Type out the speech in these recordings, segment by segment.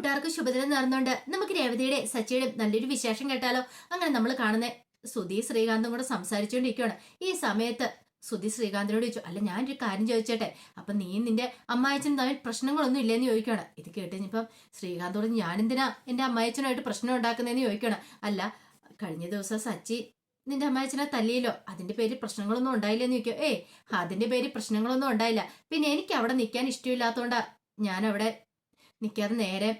കൂട്ടുകാർക്ക് ശുഭദിനം നേർന്നുകൊണ്ട് നമുക്ക് രേവതിയുടെ സച്ചിയുടെ നല്ലൊരു വിശേഷം കേട്ടാലോ? അങ്ങനെ നമ്മൾ കാണുന്ന സുധി ശ്രീകാന്തും കൂടെ സംസാരിച്ചുകൊണ്ടിരിക്കുകയാണ് ഈ സമയത്ത് സുധി ശ്രീകാന്തിനോട് ചോദിച്ചു അല്ല ഞാനൊരു കാര്യം ചോദിച്ചേട്ടെ? അപ്പൊ നീ നിന്റെ അമ്മായച്ചനും തമ്മിൽ പ്രശ്നങ്ങളൊന്നും ഇല്ലെന്ന് ചോദിക്കുകയാണ് ഇത് കേട്ട് കഴിഞ്ഞപ്പം ശ്രീകാന്തോട് ഞാനെന്തിനാ എന്റെ അമ്മായച്ചനുമായിട്ട് പ്രശ്നം ഉണ്ടാക്കുന്നതെന്ന് ചോദിക്കുകയാണ് അല്ല കഴിഞ്ഞ ദിവസം സച്ചി നിന്റെ അമ്മായച്ചനെ തല്ലിയല്ലോ. അതിന്റെ പേര് പ്രശ്നങ്ങളൊന്നും ഉണ്ടായില്ലെന്ന് ചോദിക്കും ഏയ് അതിന്റെ പേര് പ്രശ്നങ്ങളൊന്നും ഉണ്ടായില്ല. പിന്നെ എനിക്ക് അവിടെ നിൽക്കാൻ ഇഷ്ടമില്ലാത്തതുകൊണ്ടാ ഞാൻ അവിടെ നിൽക്കാതെ നേരെ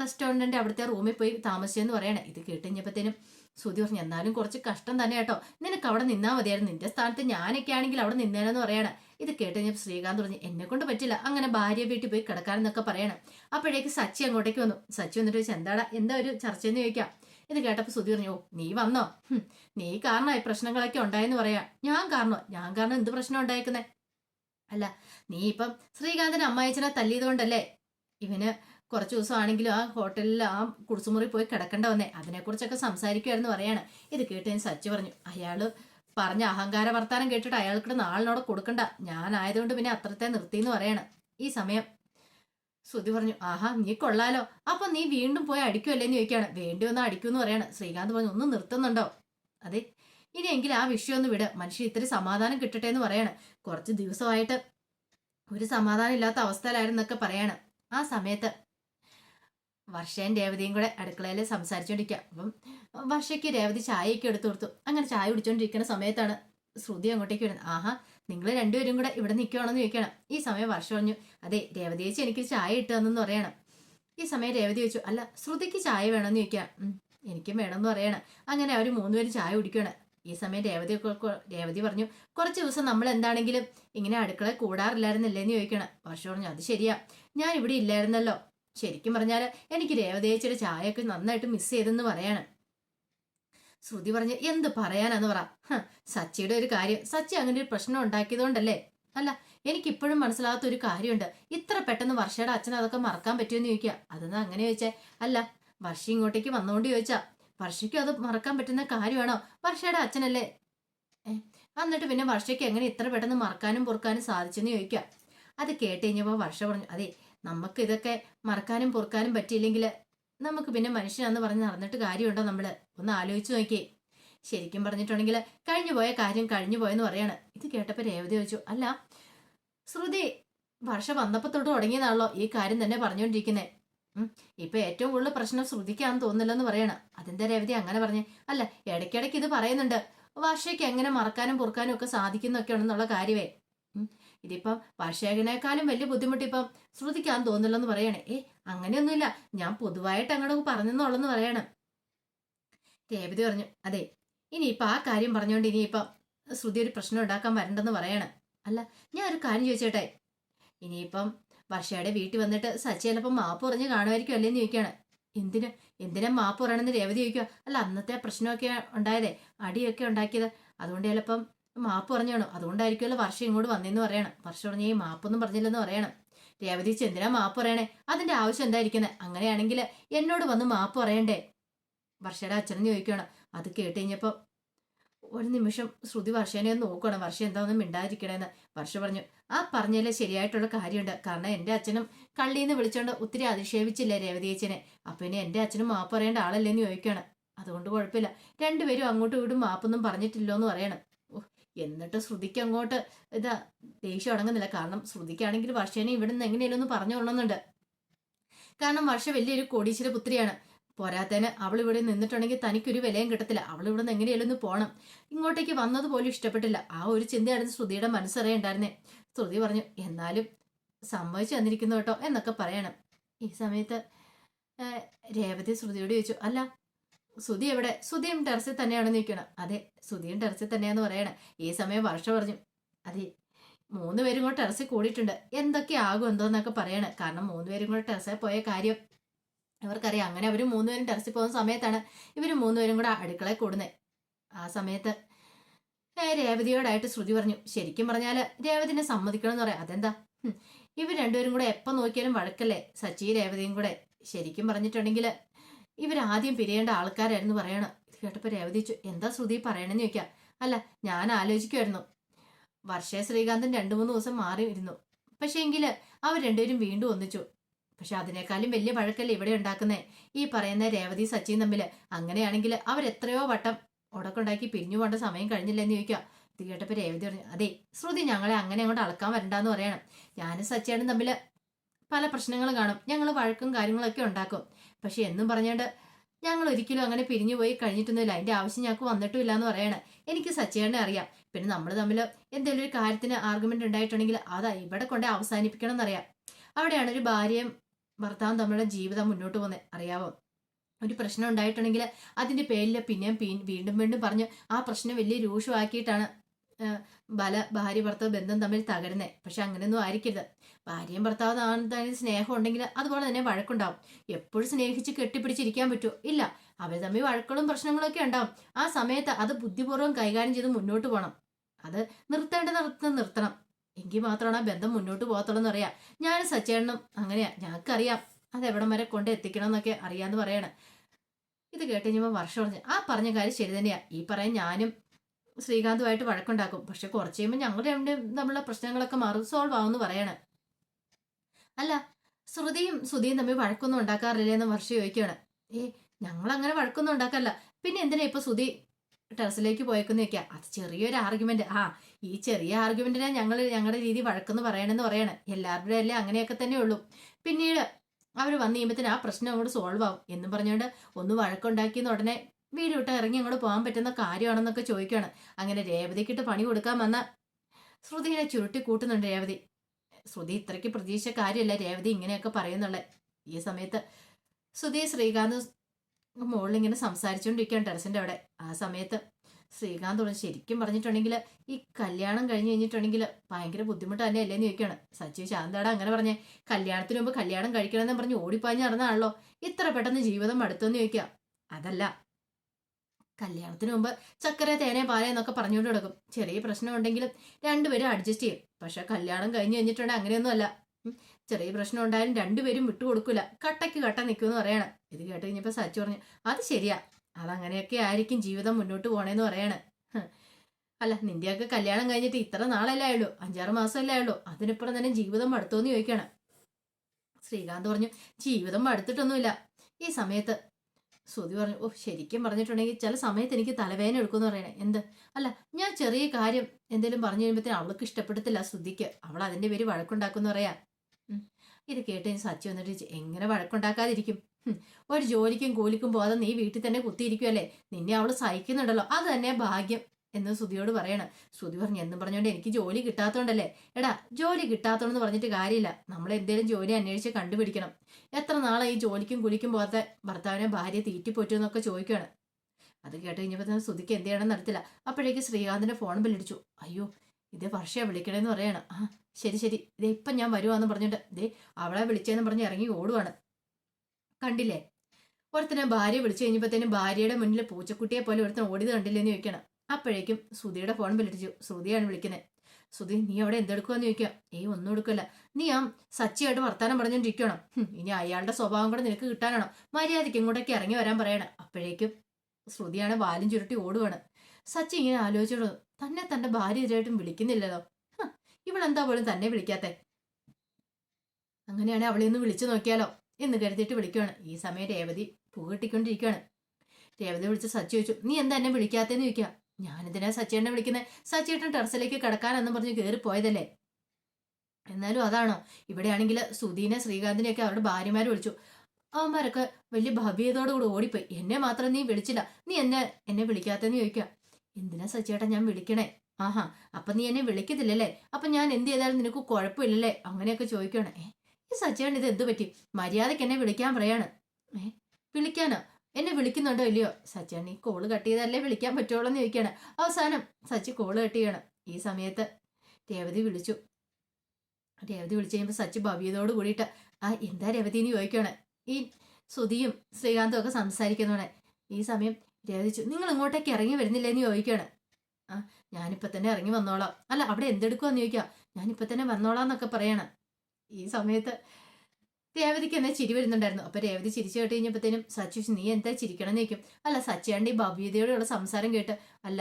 റെസ്റ്റോറന്റിന്റെ അവിടുത്തെ റൂമിൽ പോയി താമസിച്ചെന്ന് പറയണേ. ഇത് കേട്ടുകഴിഞ്ഞപ്പോഴത്തേനും സുധി പറഞ്ഞു എന്നാലും കുറച്ച് കഷ്ടം തന്നെ കേട്ടോ. നിനക്ക് അവിടെ നിന്നാൽ മതിയായിരുന്നു. നിന്റെ സ്ഥാനത്ത് ഞാനൊക്കെ ആണെങ്കിൽ അവിടെ നിന്നേനെന്ന് പറയണം. ഇത് കേട്ട് കഴിഞ്ഞപ്പോൾ ശ്രീകാന്ത് പറഞ്ഞു എന്നെ കൊണ്ട് പറ്റില്ല. അങ്ങനെ ഭാര്യ വീട്ടിൽ പോയി കിടക്കാനെന്നൊക്കെ പറയണം. അപ്പോഴേക്ക് സച്ചി അങ്ങോട്ടേക്ക് വന്നു. സച്ചി വന്നിട്ട് ചോദിച്ചു എന്താടാ എന്താ ഒരു ചർച്ചയെന്ന് ചോദിക്കാം? ഇത് കേട്ടപ്പോൾ സുധി പറഞ്ഞു ഓ നീ വന്നോ? നീ കാരണമായി പ്രശ്നങ്ങളൊക്കെ ഉണ്ടായെന്ന് പറയാം. ഞാൻ കാരണോ? ഞാൻ കാരണം എന്ത് പ്രശ്നം ഉണ്ടായേക്കുന്നേ? അല്ല നീ ഇപ്പം ശ്രീകാന്തിന് അമ്മായച്ചനെ തല്ലിയതുകൊണ്ടല്ലേ ഇവന് കുറച്ച് ദിവസമാണെങ്കിലും ആ ഹോട്ടലിൽ ആ കുടിസുമുറി പോയി കിടക്കേണ്ട വന്നേ. അതിനെക്കുറിച്ചൊക്കെ സംസാരിക്കുമായിരുന്നു പറയാണ്. ഇത് കേട്ട് ഞാൻ സച്ചി പറഞ്ഞു അയാൾ പറഞ്ഞ അഹങ്കാര വർത്താനം കേട്ടിട്ട് അയാൾക്കിട്ട് നാളിനോടെ കൊടുക്കണ്ട. ഞാനായതുകൊണ്ട് പിന്നെ അത്രത്തെ നിർത്തിയെന്ന് പറയാണ്. ഈ സമയം ശ്രുതി പറഞ്ഞു ആഹാ നീ കൊള്ളാലോ. അപ്പൊ നീ വീണ്ടും പോയി അടിക്കുമല്ലേന്ന് ചോദിക്കുകയാണ്. വേണ്ടി ഒന്ന് അടിക്കുമെന്ന് പറയാണ്. ശ്രീകാന്ത് പറഞ്ഞു ഒന്നും നിർത്തുന്നുണ്ടോ? അതെ. ഇനിയെങ്കിലും ആ വിഷയം ഒന്ന് വിട്. മനുഷ്യൻ ഇത്തിരി സമാധാനം കിട്ടട്ടെ എന്ന് പറയാണ്. കുറച്ച് ദിവസമായിട്ട് ഒരു സമാധാനം ഇല്ലാത്ത അവസ്ഥയിലായിരുന്നൊക്കെ പറയാണ്. ആ സമയത്ത് വർഷയും രേവതിയും കൂടെ അടുക്കളയിൽ സംസാരിച്ചുകൊണ്ടിരിക്കുക അപ്പം വർഷയ്ക്ക് രേവതി ചായയൊക്കെ എടുത്തു കൊടുത്തു. അങ്ങനെ ചായ കുടിച്ചുകൊണ്ടിരിക്കുന്ന സമയത്താണ് ശ്രുതി അങ്ങോട്ടേക്ക് വരുന്നത്. ആഹാ നിങ്ങൾ രണ്ടുപേരും കൂടെ ഇവിടെ നിൽക്കുകയാണെന്ന് ചോദിക്കണം. ഈ സമയം വർഷം പറഞ്ഞു അതെ രേവതി ചേച്ചി എനിക്ക് ചായ ഇട്ട് തന്നെന്ന് പറയണം. ഈ സമയം രേവതി ചോദിച്ചു അല്ല ശ്രുതിക്ക് ചായ വേണമെന്ന് ചോദിക്കാം. എനിക്കും വേണമെന്ന് പറയണം. അങ്ങനെ അവർ മൂന്നുപേരും ചായ കുടിക്കുകയാണ് ഈ സമയം രേവതി രേവതി പറഞ്ഞു കുറച്ച് ദിവസം നമ്മൾ എന്താണെങ്കിലും ഇങ്ങനെ അടുക്കള കൂടാറില്ലായിരുന്നില്ലേന്ന് ചോദിക്കണം. വർഷം പറഞ്ഞു അത് ശരിയാ. ഞാൻ ഇവിടെ ഇല്ലായിരുന്നല്ലോ. ശരിക്കും പറഞ്ഞാൽ എനിക്ക് രേവതേച്ചിയുടെ ചായയൊക്കെ നന്നായിട്ട് മിസ് ചെയ്തെന്ന് പറയാണ്. ശ്രുതി പറഞ്ഞ് എന്ത് പറയാനാന്ന് പറ. സച്ചിയുടെ ഒരു കാര്യം. സച്ചി അങ്ങനെ ഒരു പ്രശ്നം ഉണ്ടാക്കിയതുകൊണ്ടല്ലേ? അല്ല എനിക്കിപ്പോഴും മനസ്സിലാകാത്ത ഒരു കാര്യമുണ്ട്. ഇത്ര പെട്ടെന്ന് വർഷയുടെ അച്ഛൻ അതൊക്കെ മറക്കാൻ പറ്റുമെന്ന് ചോദിക്കുക. അതെന്നാ അങ്ങനെ ചോദിച്ചേ? അല്ല വർഷ ഇങ്ങോട്ടേക്ക് വന്നുകൊണ്ട് ചോദിച്ചാ വർഷയ്ക്കും അത് മറക്കാൻ പറ്റുന്ന കാര്യമാണോ? വർഷയുടെ അച്ഛനല്ലേ? എന്നിട്ട് പിന്നെ വർഷയ്ക്ക് എങ്ങനെ ഇത്ര പെട്ടെന്ന് മറക്കാനും പൊറുക്കാനും സാധിച്ചെന്ന് ചോദിക്കുക. അത് കേട്ട് കഴിഞ്ഞപ്പോൾ വർഷ പറഞ്ഞു അതെ നമുക്ക് ഇതൊക്കെ മറക്കാനും പൊറുക്കാനും പറ്റിയില്ലെങ്കിൽ നമുക്ക് പിന്നെ മനുഷ്യനാന്ന് പറഞ്ഞ് നടന്നിട്ട് കാര്യമുണ്ടോ നമ്മൾ ഒന്ന് ആലോചിച്ചു നോക്കിയേ. ശരിക്കും പറഞ്ഞിട്ടുണ്ടെങ്കിൽ കഴിഞ്ഞു പോയ കാര്യം കഴിഞ്ഞു പോയെന്ന് പറയാണ്. ഇത് കേട്ടപ്പോൾ രേവതി ചോദിച്ചു അല്ല ശ്രുതി വർഷം വന്നപ്പോൾ തൊട്ട് തുടങ്ങിയതാണല്ലോ ഈ കാര്യം തന്നെ പറഞ്ഞുകൊണ്ടിരിക്കുന്നത് ഇപ്പൊ ഏറ്റവും കൂടുതൽ പ്രശ്നം ശ്രുതിക്കാന്ന് തോന്നില്ലെന്ന് പറയാണ്. അതിന്റെ രേവതി അങ്ങനെ പറഞ്ഞു? അല്ല ഇടയ്ക്കിടയ്ക്ക് ഇത് പറയുന്നുണ്ട്. വർഷയ്ക്ക് എങ്ങനെ മറക്കാനും പൊറുക്കാനും ഒക്കെ സാധിക്കുന്നൊക്കെയാണെന്നുള്ള കാര്യമേ. ഇതിപ്പം വർഷേകനേക്കാളും വലിയ ബുദ്ധിമുട്ട് ഇപ്പം ശ്രുതിക്കാൻ തോന്നില്ലെന്ന് പറയണേ. ഏ അങ്ങനെയൊന്നുമില്ല. ഞാൻ പൊതുവായിട്ട് അങ്ങോട്ട് പറഞ്ഞെന്നുള്ളെന്ന് പറയണം. രേവതി പറഞ്ഞു അതെ ഇനിയിപ്പം ആ കാര്യം പറഞ്ഞുകൊണ്ട് ഇനിയിപ്പം ശ്രുതി ഒരു പ്രശ്നം ഉണ്ടാക്കാൻ വരണ്ടെന്ന് പറയണം. അല്ല ഞാൻ ഒരു കാര്യം ചോദിച്ചേട്ടെ? ഇനിയിപ്പം വർഷയുടെ വീട്ടിൽ വന്നിട്ട് സച്ചി ചിലപ്പം മാപ്പ് പറഞ്ഞ് കാണുമായിരിക്കും അല്ലേന്ന് ചോദിക്കുകയാണ് എന്തിന്? എന്തിനാ മാപ്പ് പറയണമെന്ന് രേവതി ചോദിക്കുക അല്ല അന്നത്തെ പ്രശ്നമൊക്കെ ഉണ്ടായതേ അടിയൊക്കെ ഉണ്ടാക്കിയത്. അതുകൊണ്ട് ചിലപ്പം മാപ്പ് പറഞ്ഞു കാണും അതുകൊണ്ടായിരിക്കുമല്ലോ വർഷം ഇങ്ങോട്ട് വന്നെന്ന് പറയണം. വർഷം പറഞ്ഞ ഈ മാപ്പൊന്നും പറഞ്ഞില്ലെന്ന് പറയണം. രേവതി എന്തിനാ മാപ്പ് പറയണേ? അതിന്റെ ആവശ്യം എന്തായിരിക്കുന്നത് അങ്ങനെയാണെങ്കിൽ എന്നോട് വന്ന് മാപ്പ് പറയണ്ടേ? വർഷയുടെ അച്ഛനും ചോദിക്കണം. അത് കേട്ട് കഴിഞ്ഞപ്പോൾ ഒരു നിമിഷം ശ്രുതി വർഷേനെ ഒന്ന് നോക്കണം. വർഷം എന്താണെന്ന് മിണ്ടാതിരിക്കണേന്ന്. വർഷ പറഞ്ഞു ആ പറഞ്ഞാലേ ശരിയായിട്ടുള്ള കാര്യമുണ്ട്. കാരണം എന്റെ അച്ഛനും കള്ളീന്ന് വിളിച്ചോണ്ട് ഒത്തിരി അധിക്ഷേപിച്ചില്ലേ രേവതി അച്ഛനെ? അപ്പൊ ഇനി എന്റെ അച്ഛനും മാപ്പ് പറയേണ്ട ആളല്ലേന്ന് ചോദിക്കുകയാണ് അതുകൊണ്ട് കുഴപ്പമില്ല. രണ്ടുപേരും അങ്ങോട്ടും ഇങ്ങോട്ടും മാപ്പൊന്നും പറഞ്ഞിട്ടില്ലോ എന്ന് പറയണം. എന്നിട്ട് ശ്രുതിക്ക് അങ്ങോട്ട് ഇതാ ദേഷ്യം അടങ്ങുന്നില്ല. കാരണം ശ്രുതിക്കാണെങ്കിൽ വർഷേനെ ഇവിടെ നിന്ന് എങ്ങനെയല്ലോ ഒന്ന് പറഞ്ഞുകൊള്ളുന്നുണ്ട് കാരണം വർഷ വലിയൊരു കോടീശ്വര പുത്രിയാണ്. പോരാത്തേന് അവൾ ഇവിടെ നിന്നിട്ടുണ്ടെങ്കിൽ തനിക്കൊരു വിലയും കിട്ടത്തില്ല. അവൾ ഇവിടെ നിന്ന് എങ്ങനെയല്ലോ ഒന്ന് പോകണം ഇങ്ങോട്ടേക്ക് വന്നത് പോലും ഇഷ്ടപ്പെട്ടില്ല. ആ ഒരു ചിന്തയായിരുന്നു ശ്രുതിയുടെ മനസ്സറിയുണ്ടായിരുന്നേ. ശ്രുതി പറഞ്ഞു എന്നാലും സമ്മതിച്ചു തന്നിരിക്കുന്നു കേട്ടോ എന്നൊക്കെ പറയണം. ഈ സമയത്ത് രേവതി ശ്രുതിയോട് ചോദിച്ചു അല്ല ശ്രുതി എവിടെ? സുധിയും ടെറസിൽ തന്നെയാണ് നിൽക്കണം അതെ സുധിയും ടെറസിൽ തന്നെയാന്ന് പറയണം. ഈ സമയം വർഷ പറഞ്ഞു. അതെ മൂന്ന് പേരും കൂടെ ടെറസിൽ കൂടിയിട്ടുണ്ട്. എന്തൊക്കെ ആകും എന്തോന്നൊക്കെ പറയണം. കാരണം മൂന്ന് പേരും കൂടെ ടെറസിൽ പോയ കാര്യം ഇവർക്കറിയാം അങ്ങനെ അവർ മൂന്നുപേരും ടെറസിൽ പോകുന്ന സമയത്താണ് ഇവർ മൂന്നുപേരും കൂടെ അടുക്കളയിൽ കൂടുന്നത് ആ സമയത്ത് രേവതിയോടായിട്ട് ശ്രുതി പറഞ്ഞു. ശരിക്കും പറഞ്ഞാൽ രേവതിനെ സമ്മതിക്കണം എന്ന് പറയാം. അതെന്താ? ഇവർ രണ്ടുപേരും കൂടെ എപ്പോൾ നോക്കിയാലും വഴക്കല്ലേ സച്ചി രേവതിയും കൂടെ. ശരിക്കും പറഞ്ഞിട്ടുണ്ടെങ്കിൽ ഇവരാദ്യം പിരിയേണ്ട ആൾക്കാരായിരുന്നു പറയണം ഇത് കേട്ടപ്പോൾ രേവതി ചോ- എന്താ ശ്രുതി പറയണമെന്ന് ചോദിക്കാം. അല്ല ഞാൻ ആലോചിക്കുമായിരുന്നു വർഷേ ശ്രീകാന്തൻ രണ്ടു മൂന്ന് ദിവസം മാറി ഇരുന്നു. പക്ഷേ എങ്കിൽ അവർ രണ്ടുപേരും വീണ്ടും ഒന്നിച്ചു. പക്ഷെ അതിനേക്കാളും വലിയ വഴക്കല്ലേ ഇവിടെ ഉണ്ടാക്കുന്നേ? ഈ പറയുന്ന രേവതി സച്ചിൻ തമ്മിൽ അങ്ങനെയാണെങ്കിൽ അവരെത്രയോ വട്ടം ഉടക്കുണ്ടാക്കി പിരിഞ്ഞു പോകേണ്ട സമയം കഴിഞ്ഞില്ലെന്ന് ചോദിക്കുക ഇത് കേട്ടപ്പോൾ രേവതി പറഞ്ഞു അതെ ശ്രുതി ഞങ്ങളെ അങ്ങനെ അങ്ങോട്ട് അളക്കാൻ വരണ്ടെന്ന് പറയണം. ഞാനും സച്ചിയാനും തമ്മിൽ പല പ്രശ്നങ്ങൾ കാണും. ഞങ്ങൾ വഴക്കും കാര്യങ്ങളൊക്കെ ഉണ്ടാക്കും. പക്ഷെ എന്നും പറഞ്ഞുകൊണ്ട് ഞങ്ങൾ ഒരിക്കലും അങ്ങനെ പിരിഞ്ഞു പോയി കഴിഞ്ഞിട്ടൊന്നുമില്ല. അതിന്റെ ആവശ്യം ഞങ്ങൾക്ക് വന്നിട്ടുമില്ല എന്ന് പറയണേ. എനിക്ക് സച്ചിയേട്ടനെ അറിയാം. പിന്നെ നമ്മൾ തമ്മിൽ എന്തെങ്കിലും ഒരു കാര്യത്തിന് ആർഗ്യുമെന്റ് ഉണ്ടായിട്ടുണ്ടെങ്കിൽ അത് ഇവിടെ കൊണ്ടേ അവസാനിപ്പിക്കണം എന്നറിയാം അവിടെയാണ് ഒരു ഭാര്യയും ഭർത്താവും തമ്മിലുള്ള ജീവിതം മുന്നോട്ട് പോകുന്നത്. അറിയാവോ? ഒരു പ്രശ്നം ഉണ്ടായിട്ടുണ്ടെങ്കിൽ അതിന്റെ പേരിൽ പിന്നെയും വീണ്ടും വീണ്ടും പറഞ്ഞ് ആ പ്രശ്നം വലിയ രൂക്ഷമാക്കിയിട്ടാണ് ബല ഭാര്യ ഭർത്താവ് ബന്ധം തമ്മിൽ തകരുന്നേ. പക്ഷെ അങ്ങനെയൊന്നും ആയിരിക്കരുത്. ഭാര്യയും ഭർത്താവ് തമ്മിൽ സ്നേഹം ഉണ്ടെങ്കിൽ അതുപോലെ തന്നെ വഴക്കുണ്ടാവും. എപ്പോഴും സ്നേഹിച്ച് കെട്ടിപ്പിടിച്ചിരിക്കാൻ പറ്റുമോ? ഇല്ല. അവർ തമ്മിൽ വഴക്കുകളും പ്രശ്നങ്ങളും ഒക്കെ ഉണ്ടാവും. ആ സമയത്ത് അത് ബുദ്ധിപൂർവം കൈകാര്യം ചെയ്ത് മുന്നോട്ട് പോകണം. അത് നിർത്തേണ്ട നിർത്തം നിർത്തണം. എങ്കിൽ മാത്രമാണ് ആ ബന്ധം മുന്നോട്ട് പോകത്തുള്ളൂ എന്നറിയാം ഞാൻ സച്ചേണനും അങ്ങനെയാ. ഞങ്ങൾക്കറിയാം. അത് എവിടം വരെ കൊണ്ട് എത്തിക്കണം എന്നൊക്കെ അറിയാന്ന് പറയണേ. ഇത് കേട്ട് കഴിഞ്ഞപ്പോൾ വർഷം പറഞ്ഞു ആ പറഞ്ഞ കാര്യം ശരി തന്നെയാ. ഈ പറയാൻ ഞാനും ശ്രീകാന്തുമായിട്ട് വഴക്കുണ്ടാക്കും. പക്ഷെ കുറച്ച് കഴിയുമ്പോൾ ഞങ്ങൾ രണ്ടും തമ്മിലുള്ള പ്രശ്നങ്ങളൊക്കെ മാറും സോൾവ് ആവും എന്ന് പറയാണ്. അല്ല ശ്രുതിയും ശ്രുതിയും തമ്മിൽ വഴക്കൊന്നും ഉണ്ടാക്കാറില്ലേ എന്ന് വർഷം ചോദിക്കുകയാണ്. ഏ ഞങ്ങൾ അങ്ങനെ വഴക്കൊന്നും ഉണ്ടാക്കല്ല പിന്നെ എന്തിനാ ഇപ്പൊ ശ്രുതി ടെറസിലേക്ക് പോയേക്കുന്ന അത് ചെറിയൊരു ആർഗ്യുമെന്റ് ആ ഈ ചെറിയ ആർഗ്യുമെന്റിനെ ഞങ്ങൾ ഞങ്ങളുടെ രീതി വഴക്കെന്ന് പറയണമെന്ന് പറയാണ്. എല്ലാവരുടെ അല്ലേ അങ്ങനെയൊക്കെ തന്നെ ഉള്ളൂ. പിന്നീട് അവർ വന്നു കഴിയുമ്പത്തിന് ആ പ്രശ്നം അങ്ങോട്ട് സോൾവ് ആവും. എന്ന് പറഞ്ഞുകൊണ്ട് ഒന്ന് വഴക്കുണ്ടാക്കിയെന്ന് ഉടനെ വീട് വിട്ട് ഇറങ്ങി അങ്ങോട്ട് പോകാൻ പറ്റുന്ന കാര്യമാണെന്നൊക്കെ ചോദിക്കുകയാണ്. അങ്ങനെ രേവതിക്കിട്ട് പണി കൊടുക്കാൻ വന്ന ശ്രുതിനെ ചുരുട്ടി കൂട്ടുന്നുണ്ട് രേവതി. ശ്രുതി ഇത്രയ്ക്ക് പ്രതീക്ഷിച്ച കാര്യമല്ല രേവതി ഇങ്ങനെയൊക്കെ പറയുന്നുള്ളത് ഈ സമയത്ത് ശ്രുതി ശ്രീകാന്ത് മുകളിൽ ഇങ്ങനെ സംസാരിച്ചുകൊണ്ടിരിക്കുകയാണ് ടെറസിന്റെ അവിടെ. ആ സമയത്ത് ശ്രീകാന്ത് ശരിക്കും പറഞ്ഞിട്ടുണ്ടെങ്കിൽ ഈ കല്യാണം കഴിഞ്ഞ് കഴിഞ്ഞിട്ടുണ്ടെങ്കിൽ ഭയങ്കര ബുദ്ധിമുട്ട് തന്നെ അല്ലേന്ന് ചോദിക്കുകയാണ്. സച്ചു ശാന്താട അങ്ങനെ പറഞ്ഞേ കല്യാണത്തിന് മുമ്പ് കല്യാണം കഴിക്കണമെന്ന് പറഞ്ഞ് ഓടിപ്പാഞ്ഞ് നടന്നാണല്ലോ ഇത്ര പെട്ടെന്ന് ജീവിതം അടുത്തെന്ന് ചോദിക്കുക. അതല്ല കല്യാണത്തിന് മുമ്പ് ചക്കര തേനെ പാല എന്നൊക്കെ പറഞ്ഞുകൊണ്ട് കിടക്കും ചെറിയ പ്രശ്നം ഉണ്ടെങ്കിലും രണ്ടുപേരും അഡ്ജസ്റ്റ് ചെയ്യും. പക്ഷെ കല്യാണം കഴിഞ്ഞ് കഴിഞ്ഞിട്ടുണ്ടെങ്കിൽ അങ്ങനെയൊന്നും അല്ല ചെറിയ പ്രശ്നം ഉണ്ടായാലും രണ്ടുപേരും വിട്ടുകൊടുക്കില്ല കട്ടയ്ക്ക് കട്ട നിൽക്കുമെന്ന് പറയണം. ഇത് കേട്ട് കഴിഞ്ഞപ്പോൾ സച്ചു പറഞ്ഞു അത് ശരിയാ. അതങ്ങനെയൊക്കെ ആയിരിക്കും ജീവിതം മുന്നോട്ട് പോണേന്ന് പറയാണ്. അല്ല നിന്റെയൊക്കെ കല്യാണം കഴിഞ്ഞിട്ട് ഇത്ര നാളല്ലേ ആയുള്ളൂ? അഞ്ചാറ് മാസമല്ലേ ആയുള്ളൂ? അതിനിപ്പുറം തന്നെ ജീവിതം മടുത്തോന്ന് ചോദിക്കണം. ശ്രീകാന്ത് പറഞ്ഞു ജീവിതം മടുത്തിട്ടൊന്നുമില്ല. ഈ സമയത്ത് ശ്രുതി പറഞ്ഞു ഓ ശരിക്കും പറഞ്ഞിട്ടുണ്ടെങ്കിൽ ചില സമയത്ത് എനിക്ക് തലവേദന എടുക്കുമെന്ന് പറയണേ. എന്ത്? അല്ല ഞാൻ ചെറിയ കാര്യം എന്തെങ്കിലും പറഞ്ഞു കഴിയുമ്പോഴത്തേന് അവൾക്ക് ഇഷ്ടപ്പെടത്തില്ല ശ്രുതിക്ക്. അവൾ അതിന്റെ പേര് വഴക്കുണ്ടാക്കുമെന്ന് പറയാ. ഇത് കേട്ട് സച്ചി വന്നിട്ട് ചോദിച്ചു, എങ്ങനെ വഴക്കുണ്ടാക്കാതിരിക്കും? ഒരു ജോലിക്കും കൂലിക്കും പോകാതെ നീ വീട്ടിൽ തന്നെ കുത്തിയിരിക്കുമല്ലേ നിന്നെ അവൾ സഹിക്കുന്നുണ്ടല്ലോ. അത് തന്നെ ഭാഗ്യം. എന്ന് ശ്രുതിയോട് പറയണം. ശ്രുതി പറഞ്ഞു എന്നും പറഞ്ഞുകൊണ്ട് എനിക്ക് ജോലി കിട്ടാത്തതുകൊണ്ടല്ലേ എടാ ജോലി കിട്ടാത്തതെന്ന് പറഞ്ഞിട്ട് കാര്യമില്ല. നമ്മൾ എന്തേലും ജോലി അന്വേഷിച്ച് കണ്ടുപിടിക്കണം. എത്ര നാളെ ഈ ജോലിക്കും കുളിക്കും പോകാത്ത ഭർത്താവിനെ ഭാര്യ തീറ്റിപ്പോറ്റു എന്നൊക്കെ ചോദിക്കുകയാണ് അത് കേട്ട് കഴിഞ്ഞപ്പോൾ തന്നെ ശ്രുതിക്ക് എന്ത് ചെയ്യണമെന്ന് നടത്തില്ല അപ്പോഴേക്ക് ശ്രീകാന്തിന്റെ ഫോൺ ബില്ലടിച്ചു. അയ്യോ ഇത് വർഷയെ വിളിക്കണേന്ന് പറയണം. ആ ശരി ശരി. ഇതേ ഇപ്പം ഞാൻ വരുവാന്ന് പറഞ്ഞിട്ട് ദേ അവളെ വിളിച്ചേന്ന് പറഞ്ഞ് ഇറങ്ങി ഓടുവാണ്. കണ്ടില്ലേ? ഒരുത്തനെ ഭാര്യ വിളിച്ചു കഴിഞ്ഞപ്പോഴത്തേനും ഭാര്യയുടെ മുന്നിൽ പൂച്ചക്കുട്ടിയെ പോലെ ഒരുത്തൻ ഓടിയത് കണ്ടില്ലെന്ന് ചോദിക്കണം. അപ്പോഴേക്കും ശ്രുതിയുടെ ഫോൺ വിളിച്ചു. ശ്രുതിയാണ് വിളിക്കുന്നത്. ശ്രുതി നീ അവിടെ എന്തെടുക്കുമെന്ന് ചോദിക്കാം. ഏയ് ഒന്നും എടുക്കല്ല. നീ ആ സച്ചിയായിട്ട് വർത്താനം പറഞ്ഞുകൊണ്ടിരിക്കണം ഇനി അയാളുടെ സ്വഭാവം കൂടെ നിനക്ക് കിട്ടാനാണോ? മര്യാദയ്ക്ക് ഇങ്ങോട്ടേക്ക് ഇറങ്ങി വരാൻ പറയണം. അപ്പോഴേക്കും ശ്രുതിയാണ് വാലും ചുരുട്ടി ഓടുവാണ്. സച്ചി ഇങ്ങനെ ആലോചിച്ചോളൂ തന്നെ തന്റെ ഭാര്യ ഇതായിട്ടും വിളിക്കുന്നില്ലല്ലോ ഇവളെന്താ പോലും തന്നെ വിളിക്കാത്തെ? അങ്ങനെയാണ് അവളെ ഒന്ന് വിളിച്ചു നോക്കിയാലോ. എന്ന് കരുതിയിട്ട് വിളിക്കുവാണ്. ഈ സമയം രേവതി പുകട്ടിക്കൊണ്ടിരിക്കുകയാണ് രേവതി വിളിച്ച് സച്ചി ചോദിച്ചു. നീ എന്താ എന്നെ വിളിക്കാത്തേന്ന് ചോദിക്കുക ഞാനെന്തിനാ സച്ചേട്ടനെ വിളിക്കുന്നത് സച്ചേട്ടൻ ടെറസിലേക്ക് കിടക്കാനെന്നും പറഞ്ഞ് കയറി പോയതല്ലേ എന്നാലും അതാണോ? ഇവിടെയാണെങ്കിൽ സുധീനെ ശ്രീകാന്തിനെയൊക്കെ അവരുടെ ഭാര്യമാരെ വിളിച്ചു. അവന്മാരൊക്കെ വലിയ ഭവ്യതയോടുകൂടി ഓടിപ്പോയി. എന്നെ മാത്രം നീ വിളിച്ചില്ല. നീ എന്നെ എന്നെ വിളിക്കാത്തെന്ന് ചോദിക്കുക എന്തിനാ സച്ചേട്ടാ ഞാൻ വിളിക്കണേ? ആഹാ അപ്പൊ നീ എന്നെ വിളിക്കത്തില്ലല്ലേ? അപ്പൊ ഞാൻ എന്ത് ചെയ്താലും നിനക്ക് കുഴപ്പമില്ലല്ലേ? അങ്ങനെയൊക്കെ ചോദിക്കണേ ഈ സച്ചേട്ടൻ ഇത് എന്ത് പറ്റി? മര്യാദയ്ക്ക് എന്നെ വിളിക്കാൻ പറയാണ്. ഏ വിളിക്കാനോ? എന്നെ വിളിക്കുന്നുണ്ടോ ഇല്ലയോ? സച്ചേട്ടൻ ഈ കോൾ കട്ട് ചെയ്തല്ലേ വിളിക്കാൻ പറ്റുള്ളൂ എന്ന് ചോദിക്കുകയാണ്. അവസാനം സച്ചി കോൾ കട്ട് ചെയ്യണം. ഈ സമയത്ത് രേവതി വിളിച്ചു. രേവതി വിളിച്ചു കഴിയുമ്പോൾ സച്ചി ഭവ്യതയോട് കൂടിയിട്ട് ആ എന്താ രേവതി എന്ന് ചോദിക്കുകയാണ്. ഈ സുധിയും ശ്രീകാന്തും ഒക്കെ സംസാരിക്കുന്നതാണ്. ഈ സമയം രേവതി നിങ്ങൾ ഇങ്ങോട്ടേക്ക് ഇറങ്ങി വരുന്നില്ലേ എന്ന് ചോദിക്കുകയാണ്. ആ ഞാനിപ്പോൾ തന്നെ ഇറങ്ങി വന്നോളാം. അല്ല അവിടെ എന്തെടുക്കുമെന്ന് ചോദിക്കാം ഞാനിപ്പോൾ തന്നെ വന്നോളാം എന്നൊക്കെ പറയണം. ഈ സമയത്ത് രേവതിക്ക് എന്നെ ചിരി വരുന്നുണ്ടായിരുന്നു. അപ്പൊ രേവതി ചിരിച്ചു കേട്ട് കഴിഞ്ഞപ്പോഴത്തേനും സച്ചു നീ എന്താ ചിരിക്കണം? ചോദിക്കും. അല്ല സച്ചിയാണ്ട് ഈ ഭവ്യതയോടുള്ള സംസാരം കേട്ട് അല്ല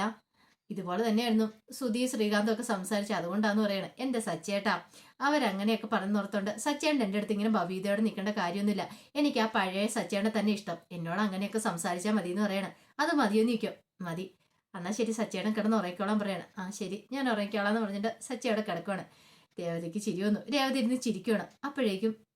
ഇതുപോലെ തന്നെയായിരുന്നു. സുധി ശ്രീകാന്തും ഒക്കെ സംസാരിച്ച് അതുകൊണ്ടാന്ന് പറയണത് എന്റെ സച്ചേട്ടാ അവരങ്ങനെയൊക്കെ പറഞ്ഞു പറഞ്ഞോർത്തോണ്ട് സച്ചേട്ടൻ എന്റെ അടുത്ത് ഇങ്ങനെ ഭവീതയോടെ നിൽക്കേണ്ട കാര്യമൊന്നുമില്ല. എനിക്ക് ആ പഴയ സച്ചേട്ടനെ തന്നെ ഇഷ്ടം. എന്നോട് അങ്ങനെയൊക്കെ സംസാരിച്ചാൽ മതി എന്ന് പറയണം. അത് മതിയോ നിൽക്കും മതി. എന്നാ ശരി സച്ചേട്ടൻ കിടന്ന് ഉറങ്ങിക്കോളാൻ പറയണം. ആ ശരി. ഞാൻ ഉറങ്ങിക്കോളാം എന്ന് പറഞ്ഞിട്ട് സച്ചി അവിടെ കിടക്കുവാണ്. രേവതിക്ക് ചിരി വന്നു. രേവതി ഇരുന്ന് ചിരിക്കുവാണ്. അപ്പോഴേക്കും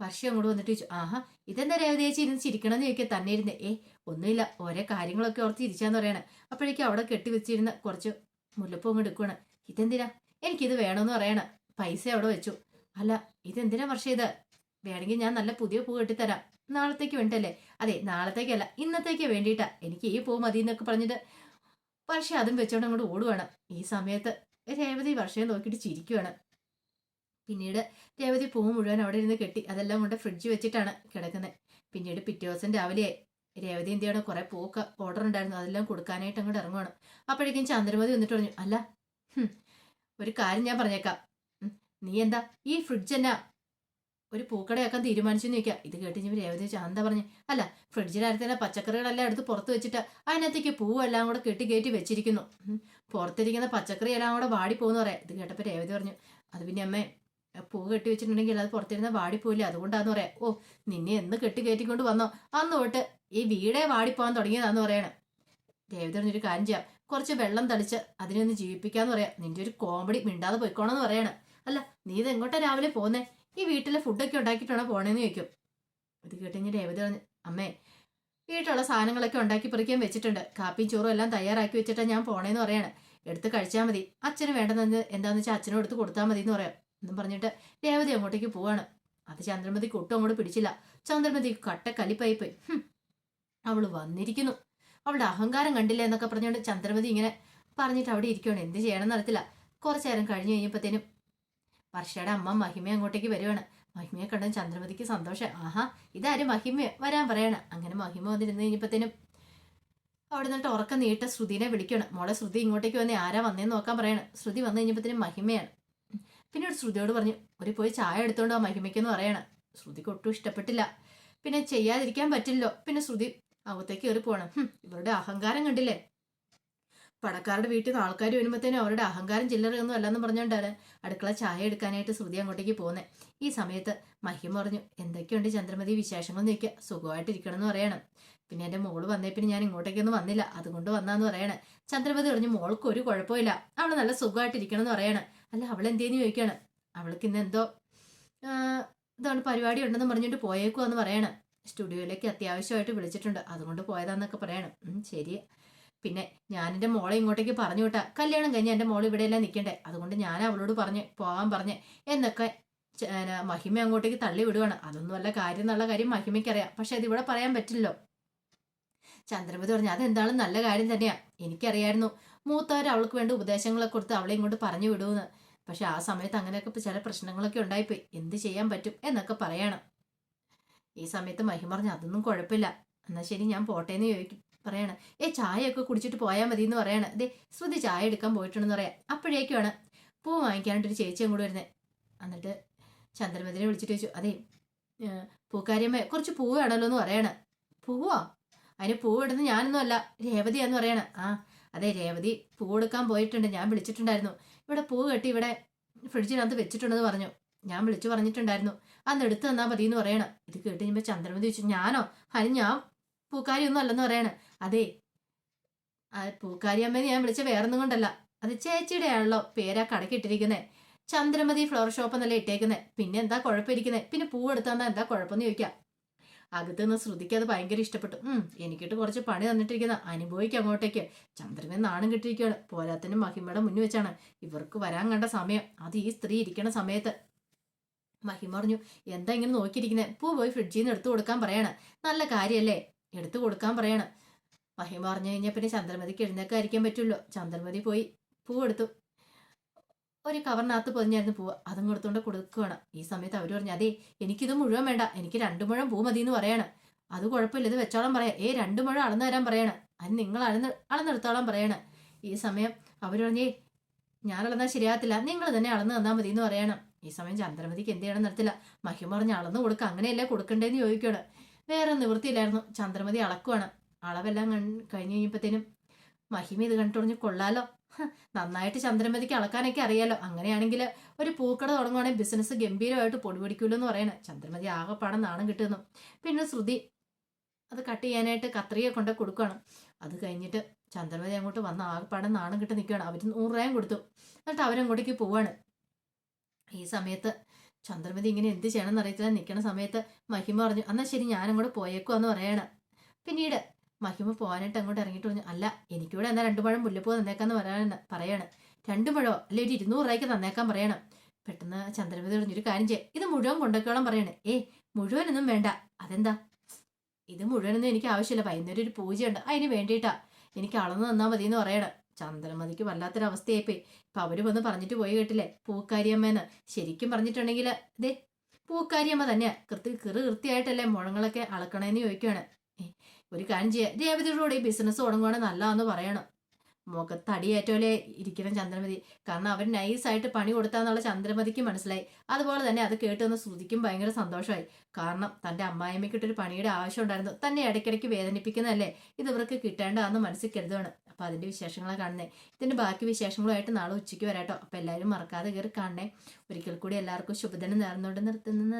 വർഷം അങ്ങോട്ട് വന്നിട്ട് ചോദിച്ചു ആഹാ ഇതെന്താ രേവതി ചേച്ചി ഇരുന്ന് ചിരിക്കണമെന്ന് ചോദിക്കുക തന്നെ ഇരുന്ന് ഏ ഒന്നുമില്ല ഓരോ കാര്യങ്ങളൊക്കെ ഓർത്ത് ഇരിച്ചാന്ന് പറയണേ. അപ്പോഴേക്കും അവിടെ കെട്ടി വെച്ചിരുന്ന കുറച്ച് മുല്ലപ്പൂ അങ്ങ് എടുക്കുവാണ്. ഇതെന്തിനാ? എനിക്കിത് വേണമെന്ന് പറയണ. പൈസ അവിടെ വെച്ചു. അല്ല ഇതെന്തിനാ വർഷം ഇത്? വേണമെങ്കിൽ ഞാൻ നല്ല പുതിയ പൂ കെട്ടിത്തരാം. നാളത്തേക്ക് വേണ്ടല്ലേ അതെ നാളത്തേക്കല്ല ഇന്നത്തേക്ക് വേണ്ടിയിട്ടാ. എനിക്ക് ഈ പൂ മതി എന്നൊക്കെ പറഞ്ഞിട്ട് പക്ഷെ അതും വെച്ചോണ്ട് അങ്ങോട്ട് ഓടുവാണ്. ഈ സമയത്ത് രേവതി വർഷയെ നോക്കിയിട്ട് ചിരിക്കുവാണ്. പിന്നീട് രേവതി പൂ മുഴുവൻ അവിടെ ഇരുന്ന് കെട്ടി അതെല്ലാം കൊണ്ട് ഫ്രിഡ്ജ് വെച്ചിട്ടാണ് കിടക്കുന്നത് പിന്നീട് പിറ്റേ ദിവസം രാവിലെ രേവതി എന്ത് ചെയ്യണം? കുറെ പൂക്കെ ഓർഡർ ഉണ്ടായിരുന്നു. അതെല്ലാം കൊടുക്കാനായിട്ട് അങ്ങോട്ട് ഇറങ്ങുവാണ്. അപ്പോഴേക്കും ചന്ദ്രമതി വന്നിട്ട് പറഞ്ഞു അല്ല ഒരു കാര്യം ഞാൻ പറഞ്ഞേക്കാം. നീ എന്താ ഈ ഫ്രിഡ്ജ് എന്നാ ഒരു പൂക്കടയാക്കാൻ തീരുമാനിച്ചു നിൽക്കുക ഇത് കേട്ട് ഞാൻ രേവതി ചാന്ത പറഞ്ഞു? അല്ല ഫ്രിഡ്ജിനകത്ത് പച്ചക്കറികളെല്ലാം എടുത്ത് പുറത്ത് വെച്ചിട്ട് അതിനകത്തേക്ക് പൂവെല്ലാം കൂടെ കെട്ടി കയറ്റി വെച്ചിരിക്കുന്നു. പുറത്തിരിക്കുന്ന പച്ചക്കറി എല്ലാം കൂടെ വാടി പോകുന്നു പറയാം. ഇത് കേട്ടപ്പോൾ രേവതി പറഞ്ഞു അത് പിന്നെ അമ്മേ പൂ കെട്ടി വെച്ചിട്ടുണ്ടെങ്കിൽ അത് പുറത്തിരുന്ന വാടിപ്പോയില്ല അതുകൊണ്ടാന്ന് പറയാം. ഓ നിന്നെ എന്ന് കെട്ടി കയറ്റിക്കൊണ്ട് വന്നോ? അന്ന് തൊട്ട് ഈ വീടേ വാടിപ്പോകാൻ തുടങ്ങിയതാന്ന് പറയണം. രേവതി പറഞ്ഞൊരു കാര്യം ചെയ്യാം. കുറച്ച് വെള്ളം തളിച്ച് അതിനെ ഒന്ന് ജീവിപ്പിക്കാന്ന് പറയാം. നിന്റെ ഒരു കോമഡി മിണ്ടാതെ പോയിക്കോണെന്ന് പറയണം. അല്ല നീ ഇത് എങ്ങോട്ടാ രാവിലെ പോന്നേ ഈ വീട്ടിലെ ഫുഡൊക്കെ ഉണ്ടാക്കിയിട്ടാണോ പോണേന്ന് ചോദിക്കും. ഇത് കേട്ടുകഴിഞ്ഞ് രേവതി പറഞ്ഞു അമ്മേ വീട്ടിലുള്ള സാധനങ്ങളൊക്കെ ഉണ്ടാക്കി പറിക്കാൻ വെച്ചിട്ടുണ്ട്. കാപ്പിയും ചോറും എല്ലാം തയ്യാറാക്കി വെച്ചിട്ടാണ് ഞാൻ പോണേന്ന് പറയാണ്. എടുത്ത് കഴിച്ചാൽ മതി. അച്ഛന് വേണ്ടതെന്ന് എന്താണെന്ന് വെച്ചാൽ അച്ഛനും എടുത്ത് കൊടുത്താൽ മതി എന്ന് പറയാം. എന്നും പറഞ്ഞിട്ട് രേവതി അങ്ങോട്ടേക്ക് പോവാണ്. അത് ചന്ദ്രമതിക്ക് ഒട്ടും അങ്ങോട്ട് പിടിച്ചില്ല. ചന്ദ്രമതി കട്ട കലിപ്പായി പോയി അവൾ വന്നിരിക്കുന്നു. അവളുടെ അഹങ്കാരം കണ്ടില്ല എന്നൊക്കെ പറഞ്ഞുകൊണ്ട് ചന്ദ്രമതി ഇങ്ങനെ പറഞ്ഞിട്ട് അവിടെ ഇരിക്കുകയാണ് എന്ത് ചെയ്യണമെന്ന് അറിയത്തില്ല. കുറച്ചു നേരം കഴിഞ്ഞു കഴിഞ്ഞപ്പോഴത്തേനും വർഷയുടെ അമ്മ മഹിമ അങ്ങോട്ടേക്ക് വരുവാണ്. മഹിമയെ കണ്ട ചന്ദ്രമതിക്ക് സന്തോഷം. ആഹാ ഇതാരും മഹിമ വരാൻ പറയണം. അങ്ങനെ മഹിമ വന്നിരുന്ന് കഴിഞ്ഞപ്പോഴത്തേനും അവിടെ നിന്നിട്ട് ഉറക്കം നീട്ട ശ്രുതിനെ വിളിക്കണം മോളെ ശ്രുതി ഇങ്ങോട്ടേക്ക് വന്നേ. ആരാ വന്നേന്ന് നോക്കാൻ പറയണം. ശ്രുതി വന്നു കഴിഞ്ഞപ്പോഴത്തേനും മഹിമയാണ്. പിന്നീട് ശ്രുതിയോട് പറഞ്ഞു ഒരു പോയി ചായ എടുത്തോണ്ട് ആ മഹിമയ്ക്കെന്ന് പറയണം. ശ്രുതിക്ക് ഒട്ടും ഇഷ്ടപ്പെട്ടില്ല. പിന്നെ ചെയ്യാതിരിക്കാൻ പറ്റില്ലല്ലോ. പിന്നെ ശ്രുതി അകത്തേക്ക് കയറി പോകണം ഇവരുടെ അഹങ്കാരം കണ്ടില്ലേ? പടക്കാരുടെ വീട്ടിൽ നിന്ന് ആൾക്കാർ വരുമ്പോഴത്തേനും അവരുടെ അഹങ്കാരം ചില്ലറയൊന്നും അല്ലെന്ന് പറഞ്ഞുകൊണ്ടാണ് അടുക്കള ചായ എടുക്കാനായിട്ട് ശ്രുതി അങ്ങോട്ടേക്ക് പോകുന്നത് ഈ സമയത്ത് മഹിമ പറഞ്ഞു എന്തൊക്കെയുണ്ട് ചന്ദ്രമതി വിശേഷങ്ങൾ നിൽക്കുക സുഖമായിട്ടിരിക്കണം എന്ന് പറയണം. പിന്നെ എന്റെ മോൾ വന്നേ പിന്നെ ഞാൻ ഇങ്ങോട്ടേക്കൊന്നും വന്നില്ല അതുകൊണ്ട് വന്നാന്ന് പറയണേ. ചന്ദ്രമതി പറഞ്ഞു മോൾക്ക് ഒരു കുഴപ്പമില്ല അവൾ നല്ല സുഖമായിട്ടിരിക്കണം എന്ന് പറയണം. അല്ല അവൾ എന്തേന്ന് ചോദിക്കാണ്. അവൾക്ക് ഇന്ന് എന്തോ ഇതാണ് പരിപാടി ഉണ്ടെന്ന് പറഞ്ഞിട്ട് പോയേക്കുവാന്ന് പറയണം. സ്റ്റുഡിയോയിലേക്ക് അത്യാവശ്യമായിട്ട് വിളിച്ചിട്ടുണ്ട്. അതുകൊണ്ട് പോയതാന്നൊക്കെ പറയണം. ശരി. പിന്നെ ഞാൻ എന്റെ മോളെ ഇങ്ങോട്ടേക്ക് പറഞ്ഞു വിട്ടാ. കല്യാണം കഴിഞ്ഞ് എന്റെ മോൾ ഇവിടെയെല്ലാം നിൽക്കണ്ടേ അതുകൊണ്ട് ഞാൻ അവളോട് പറഞ്ഞ് പോകാൻ പറഞ്ഞ്. എന്നൊക്കെ മഹിമ അങ്ങോട്ടേക്ക് തള്ളി വിടുവാണ്. അതൊന്നും അല്ല കാര്യം എന്നുള്ള കാര്യം മഹിമയ്ക്കറിയാം. പക്ഷെ അതിവിടെ പറയാൻ പറ്റില്ലല്ലോ. ചന്ദ്രപതി പറഞ്ഞു അതെന്താണെന്ന് നല്ല കാര്യം തന്നെയാ. എനിക്കറിയായിരുന്നു. മൂത്തവർ അവൾക്ക് വേണ്ട ഉപദേശങ്ങളെ കൊടുത്ത് അവളെ ഇങ്ങോട്ട് പറഞ്ഞു വിടുമെന്ന് പക്ഷെ ആ സമയത്ത് അങ്ങനെയൊക്കെ ചില പ്രശ്നങ്ങളൊക്കെ ഉണ്ടായിപ്പോയി. എന്ത് ചെയ്യാൻ പറ്റും എന്നൊക്കെ പറയണം. ഈ സമയത്ത് മഹിമ പറഞ്ഞു അതൊന്നും കുഴപ്പമില്ല. എന്നാൽ ശരി ഞാൻ പോട്ടേന്ന് ചോദിക്കും. പറയണം ഏ ചായയൊക്കെ കുടിച്ചിട്ട് പോയാൽ മതി എന്ന് പറയണം. ദേ ശ്രുതി ചായ എടുക്കാൻ പോയിട്ടുണ്ടെന്ന് പറയാം. അപ്പോഴേക്കുമാണ് പൂ വാങ്ങിക്കാനായിട്ട് ഒരു ചേച്ചി കൂടെ വരുന്നത് എന്നിട്ട് ചന്ദ്രമതിനെ വിളിച്ചിട്ട് ചോദിച്ചു അതെ പൂക്കാരിയമ്മ കുറച്ച് പൂ വേണമല്ലോ എന്ന് പറയണം. പൂവാ? അതിന് പൂ ഇടുന്നത് ഞാനൊന്നും അല്ല രേവതിയാന്ന് പറയണം. ആ അതെ രേവതി പൂ എടുക്കാൻ പോയിട്ടുണ്ട്. ഞാൻ വിളിച്ചിട്ടുണ്ടായിരുന്നു. ഇവിടെ പൂ കെട്ടി ഇവിടെ ഫ്രിഡ്ജിനകത്ത് വെച്ചിട്ടുണ്ടെന്ന് പറഞ്ഞു. ഞാൻ വിളിച്ചു പറഞ്ഞിട്ടുണ്ടായിരുന്നു. അന്ന് എടുത്തു തന്നാ മതി എന്ന് പറയണം. ഇത് കേട്ട് കഴിയുമ്പോൾ ചന്ദ്രമതി ചോദിച്ചു ഞാനോ? അതിന് ഞാൻ പൂക്കാരിയൊന്നും അല്ലെന്ന് പറയണ. അതെ ആ പൂക്കാരി അമ്മേനെ ഞാൻ വിളിച്ച വേറൊന്നും കൊണ്ടല്ല. അത് ചേച്ചിയുടെ ആണല്ലോ പേരാ കടക്കിട്ടിരിക്കുന്നത് ചന്ദ്രമതി ഫ്ലവർ ഷോപ്പ് എന്നല്ലേ ഇട്ടേക്കുന്നത് പിന്നെ എന്താ കുഴപ്പമിരിക്കുന്നത് പിന്നെ പൂ എടുത്തു തന്നാ എന്താ കുഴപ്പമെന്ന് ചോദിക്കാം. അകത്ത് നിന്ന് ശ്രുതിക്ക് അത് ഭയങ്കര ഇഷ്ടപ്പെട്ടു. ഉം എനിക്കിട്ട് കുറച്ച് പണി തന്നിട്ടിരിക്കുന്ന. അനുഭവിക്കും അങ്ങോട്ടേക്ക്. ചന്ദ്രനെ നാണം കിട്ടിയിരിക്കുകയാണ്. പോരാത്തിന് മഹിമയുടെ മുന്നിൽ വെച്ചാണ് ഇവർക്ക് വരാൻ കണ്ട സമയം. അത് ഈ സ്ത്രീ ഇരിക്കണ സമയത്ത്. മഹിമ പറഞ്ഞു എന്താ ഇങ്ങനെ നോക്കിയിരിക്കുന്നത് പൂ പോയി ഫ്രിഡ്ജിൽ നിന്ന് എടുത്തു കൊടുക്കാൻ പറയാണ്. നല്ല കാര്യമല്ലേ എടുത്തു കൊടുക്കാൻ പറയാണ്. മഹിമ പറഞ്ഞു കഴിഞ്ഞാൽ പിന്നെ ചന്ദ്രമതിക്ക് എഴുന്നേക്കായിരിക്കാൻ പറ്റുമല്ലോ. ചന്ദ്രമതി പോയി പൂ എടുത്തു. ഒരു കവറിനകത്ത് പൊതിഞ്ഞായിരുന്നു പൂവ്. അതും കൊടുത്തുകൊണ്ട് കൊടുക്കുകയാണ് ഈ സമയത്ത് അവർ പറഞ്ഞു അതെ എനിക്കിത് മുഴുവൻ വേണ്ട. എനിക്ക് രണ്ടു മുഴം പൂ മതി എന്ന് പറയാണ്. അത് കുഴപ്പമില്ല ഇത് വെച്ചോളം പറയാം. ഏ രണ്ടു മുഴം അളന്നു തരാൻ പറയണം. അത് നിങ്ങൾ അളന്ന് അളന്നെടുത്തോളം പറയണം. ഈ സമയം അവർ പറഞ്ഞേ ഞാൻ അളന്നാൽ ശരിയാകത്തില്ല. നിങ്ങൾ തന്നെ അളന്ന് തന്നാൽ മതി എന്ന് പറയണം. ഈ സമയം ചന്ദ്രമതിക്ക് എന്ത് ചെയ്യണം നടത്തില്ല മഹിമ പറഞ്ഞ് അളന്ന് കൊടുക്കുക അങ്ങനെയല്ലേ കൊടുക്കണ്ടേന്ന് ചോദിക്കുകയാണ് വേറെ നിവൃത്തിയില്ലായിരുന്നു. ചന്ദ്രമതി അളക്കുവാണ്. അളവെല്ലാം കഴിഞ്ഞ് കഴിഞ്ഞപ്പോഴത്തേനും മഹിമ ഇത് കണ്ടിട്ട് കൊള്ളാലോ. നന്നായിട്ട് ചന്ദ്രമതിക്ക് അളക്കാനൊക്കെ അറിയാലോ. അങ്ങനെയാണെങ്കിൽ ഒരു പൂക്കട തുടങ്ങുവാണെങ്കിൽ ബിസിനസ് ഗംഭീരമായിട്ട് പൊടി പിടിക്കൂലെന്ന് എന്ന് പറയണ. ചന്ദ്രമതി ആകെപ്പാടെ നാണം കിട്ടുന്നു. പിന്നെ ശ്രുതി അത് കട്ട് ചെയ്യാനായിട്ട് കത്രിക കൊണ്ട് കൊടുക്കുകയാണ് അത് കഴിഞ്ഞിട്ട് ചന്ദ്രമതി അങ്ങോട്ട് വന്ന ആകെപ്പാടെ നാണം കിട്ടി നിൽക്കുകയാണ് അവർ നൂറ് രൂപയും കൊടുത്തു. എന്നിട്ട് അവരങ്ങോട്ടേക്ക് പോവാണ്. ഈ സമയത്ത് ചന്ദ്രമതി ഇങ്ങനെ എന്ത് ചെയ്യണമെന്ന് അറിയത്തില്ല. നിൽക്കുന്ന സമയത്ത് മഹിമ പറഞ്ഞു എന്നാൽ ശരി ഞാനങ്ങോട്ട് പോയേക്കുവാന്ന് പറയണം. പിന്നീട് മഹിമ പോകാനായിട്ട് അങ്ങോട്ട് ഇറങ്ങിയിട്ട് പറഞ്ഞു അല്ല എനിക്കിവിടെ എന്നാൽ രണ്ടു പഴം മുല്ലപ്പൂ തന്നേക്കാന്ന് പറയാൻ പറയാണ്. രണ്ടു പഴമോ അല്ലെ ഒരു ഇരുന്നൂറ് രൂപയ്ക്ക് തന്നേക്കാൻ പറയണം. പെട്ടെന്ന് ചന്ദ്രമതി ഒരു കാര്യം ചെയ്യാം. ഇത് മുഴുവൻ കൊണ്ടൊക്കെയോളം പറയണേ. ഏ മുഴുവനൊന്നും വേണ്ട. അതെന്താ? ഇത് മുഴുവനൊന്നും എനിക്ക് ആവശ്യമില്ല. വൈകുന്നേരം ഒരു പൂജയുണ്ട്. അതിന് വേണ്ടിയിട്ടാ. എനിക്ക് അളന്ന് തന്നാൽ മതി എന്ന് പറയണം. ചന്ദ്രമതിക്ക് വല്ലാത്തൊരവസ്ഥയായിപ്പോയി. ഇപ്പൊ അവർ വന്ന് പറഞ്ഞിട്ട് പോയി കേട്ടില്ലേ? പൂക്കാരിയമ്മേന്ന്. ശരിക്കും പറഞ്ഞിട്ടുണ്ടെങ്കിൽ ദേ പൂക്കാരിയമ്മ തന്നെയാ. കൃത്യ കൃത്യമായിട്ടല്ലേ മുഴങ്ങളൊക്കെ അളക്കണേന്ന് ചോദിക്കുകയാണ് ഒരു കാര്യം ചെയ്യാം. രേവതിയുടെ കൂടെ ഈ ബിസിനസ് തുടങ്ങുകയാണ് നല്ലതെന്ന് പറയണം. മുഖത്ത് അടിയേറ്റോലെ ഇരിക്കണം ചന്ദ്രമതി. കാരണം അവർ നൈസായിട്ട് പണി കൊടുത്താന്നുള്ള ചന്ദ്രമതിക്ക് മനസ്സിലായി. അതുപോലെ തന്നെ അത് കേട്ട് വന്ന് ശ്രുതിക്കും ഭയങ്കര സന്തോഷമായി. കാരണം തന്റെ അമ്മായിമ്മയ്ക്കിട്ടൊരു പണിയുടെ ആവശ്യം ഉണ്ടായിരുന്നു. തന്നെ ഇടയ്ക്കിടയ്ക്ക് വേദനിപ്പിക്കുന്നതല്ലേ? ഇത് ഇവർക്ക് കിട്ടേണ്ടതാണെന്ന് മനസ്സിൽ കരുതുകയാണ് അപ്പം അതിന്റെ വിശേഷങ്ങളാണ് കാണുന്നത് ഇതിന്റെ ബാക്കി വിശേഷങ്ങളുമായിട്ട് നാളെ ഉച്ചയ്ക്ക് വരാട്ടോ. അപ്പം എല്ലാവരും മറക്കാതെ കയറി കാണണേ. ഒരിക്കൽ കൂടി എല്ലാവർക്കും ശുഭദിനം നേർന്നുകൊണ്ട് നിർത്തുന്നത്